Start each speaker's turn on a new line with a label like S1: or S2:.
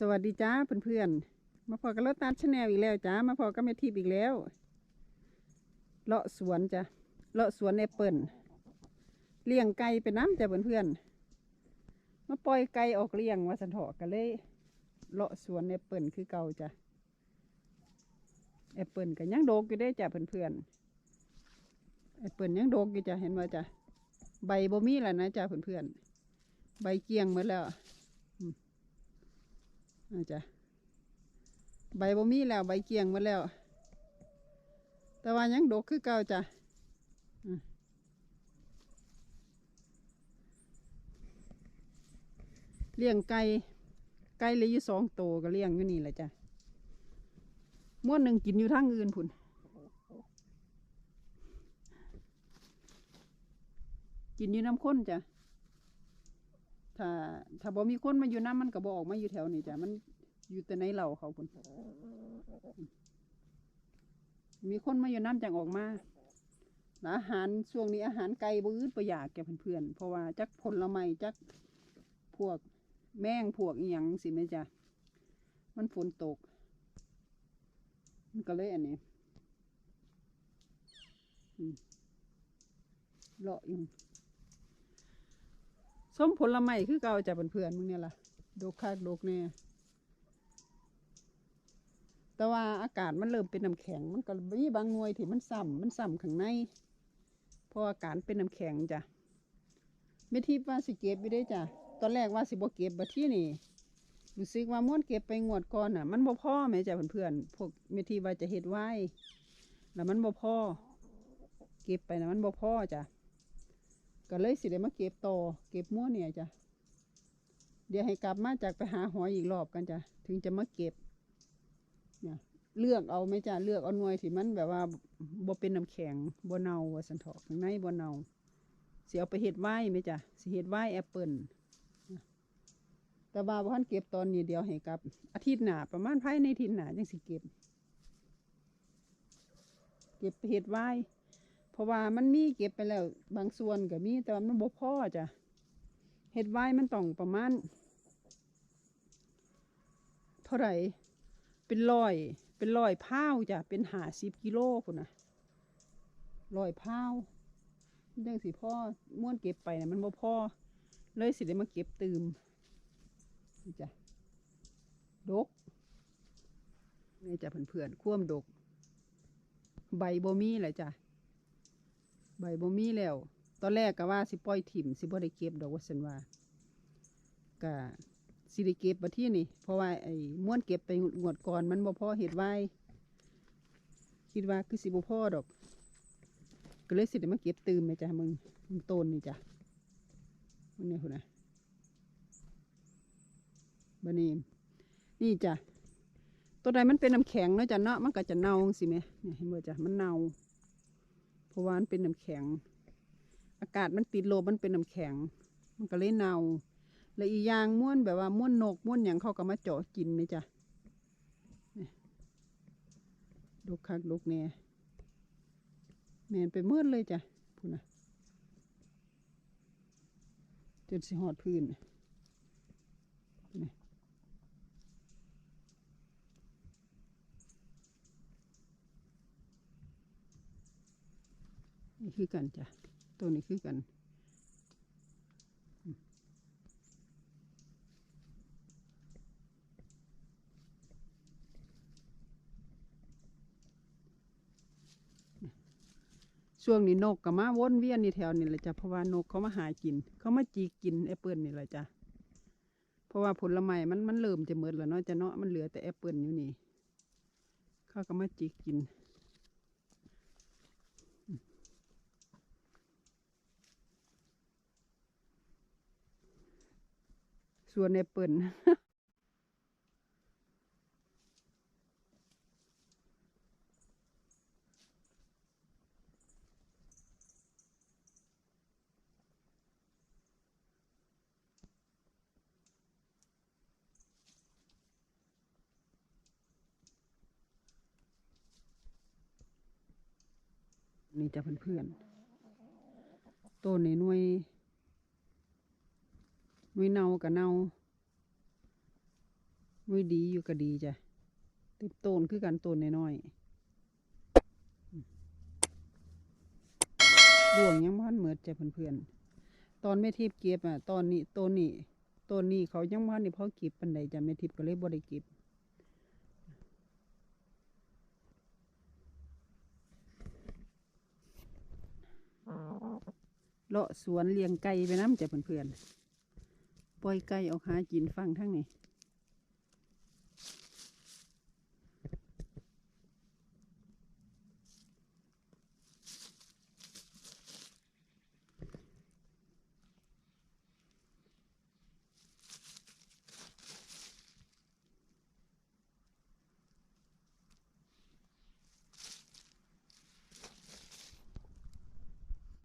S1: สวัสดีจ้าเพื่อนๆ มาพอกับรถตัดชาแนลอีกแล้วจ้ามาพอกับแม่ทิพย์อีกแล้ว เลาะสวนจ้ะ เลาะสวนแอปเปิลเลี้ยงไก่เป็นน้ำจ้ะเพื่อนๆ มาปล่อยไก่ออกเลี้ยงว่าสันเถาะกันเลย เลาะสวนแอปเปิลคือเก่าจ้ะ แอปเปิลกันยังโดกอยู่ได้จ้ะเพื่อนๆ แอปเปิลยังโดกอยู่จ้ะเห็นว่าจ้ะ ใบบ่มีแล้วนะจ้ะเพื่อนๆ ใบเกียงหมดแล้ว อาจ้ะใบบ่มีแล้วใบเกียงมาแล้ว แต่ว่ายังดกคือเก่าจ้ะเลี้ยงไก่ไก่เลยอยู่สองโตวก็เลี้ยงอยู่นี่แหละจ้ะม้วนหนึ่งกินอยู่ทางอื่นพุ่นกินอยู่น้ำข้นจ้ะ ถ้าถ้าบ่มีคนมาอยู่น้ำมันก็บออกมาอยู่แถวนี้จ้ะมันอยู่แต่ในเหล่าเขาพุ่นมีคนมาอยู่น้ำจังออกมาอาหารช่วงนี้อาหารไก่บ่อืดบ่อยากแก่เพื่อนๆเพราะว่าจักผลไม้จักพวกแมงพวกอีหยังสิแม่จ้ะมันฝนตก มันก็เลยอันนี้เลาะอยู่ ส้มผลไม้คือเก่าจากเพื่อนๆมึงเนี่ยล่ะดกคักดกเนี่ยแต่ว่าอากาศมันเริ่มเป็นน้ำแข็ง มันก็มีบางหน่วยที่มันซ้ำมันซ้ำข้างในเพราะอากาศเป็นน้ำแข็งจ้ะไม่ทิพว่าสิเก็บอยู่ได้จ้ะตอนแรกว่าสิบ่เก็บบัดที่นี่รู้สึกว่าม้วนเก็บไปงวดก่อนอะ มันบ่พ่อแม่จ้ะเพื่อนๆพวกเมทีว่าจะเฮ็ดไว้แล้วมันบ่พ่อเก็บไปนะมันบ่พ่อจ้ะ ก็เลยสิได้มาเก็บต่อเก็บมั่วเนี่ยจ้ะเดี๋ยวให้กลับมาจากไปหาหอยอีกรอบกันจ้ะถึงจะมาเก็บเนี่ยเลือกเอาไหมจ้ะเลือกเอาหน่วยที่มันแบบว่าบ่เป็นน้ำแข็งบ่เน่าว่าสันเถอกข้างในบ่เน่าสิเอาไปเฮ็ดไว้ไหมจ้ะสิเฮ็ดไว้แอปเปิลแต่ว่าบ่ทันเก็บตอนนี้เดียวให้กลับ อาทิตย์หน้าประมาณภายในอาทิตย์หน้าจังสิเก็บ เก็บเฮ็ดไว้ เพราะว่ามันมีเก็บไปแล้ว บางส่วนก็มีแต่ว่ามันบ่พอจ้ะเฮ็ดไว้มันต้องประมาณเท่าไหร่เป็นร้อย เป็นร้อยพาวจ้ะเป็นหาสิบกิโลพุ่นนะร้อยพาวจังสิพ่อม้วนเก็บไปนะมันบ่พอเลยสิได้มาเก็บตืมจ้ะดกนี่จ้ะเพื่อนๆคว่มดก ใบบ่มีแหละจ้ะ ใบบ่มีแล้ว ตอนแรกก็ว่าสิปล่อยถิ่มสิบ่ได้เก็บดอกว่าซั่นว่าก็สิได้เก็บบัดที่นี่ เพราะว่าไอ้ม้วนเก็บไปงวดก่อนมันบ่พอเฮ็ดไว้คิดว่าคือสิบ่พอดอก ก็เลยสิได้มาเก็บตืมแม่จ้ะมึงมึงต้นนี่จ้ะมึงเนี่ยพุ่นนะบัดนี้นี่จ้ะตัวใดมันเป็นน้ำแข็งเนาะจ้ะเนาะมันก็จะเน่าสิแม่เห็นบ่จ้ะมันเน่า ราะว่ามันเป็นน้ำแข็ง อากาศมันติดลมมันเป็นน้ำแข็ง มันก็เลยเน่าและอียางม้วนแบบว่าม้วนนกม้วนอย่างเขาก็มาเจาะกินไหมจ้ะลูกคักลูกแน่แมนไปเมื่อเลยจ้ะพูนะจนสิหอดพื้น นี่คือกันจ้ะตัวนี้คือกันช่วงนี้นกก็มาวนเวียนนี่แถวนี่แหละจ้ะเพราะว่านกเขามาหากิน เขามาจีกินแอปเปิลนี่แหละจ้ะเพราะว่าผลไม้มันมันเริ่มจะหมดแล้วเนาะจะเนาะมันเหลือแต่แอปเปิลอยู่นี่เขาก็มาจีกิน วนแอปเปิลนี่จะเพื่อนๆต้นนี่หน่วย หน่เน่ากับเน่าไม่ดีอยู่ก็ดีจ้ะติบโตนคือกันต้นน้อยๆดวงยังพันเหมือดจ้ะเพื่อนๆ ตอนแม่ทิพย์เก็บอะ ตอนนี้ต้นนี้ต้นนี้เขายังพันนี่พอเก็บปันใดจ้ะแม่ทิพย์ก็เลยบ่ได้เก็บเลาะสวนเลี้ยงไก่ไปน้ำจ้ะเพื่อนๆ ปล่อยไก่ออกหากินฟังทั้งนี้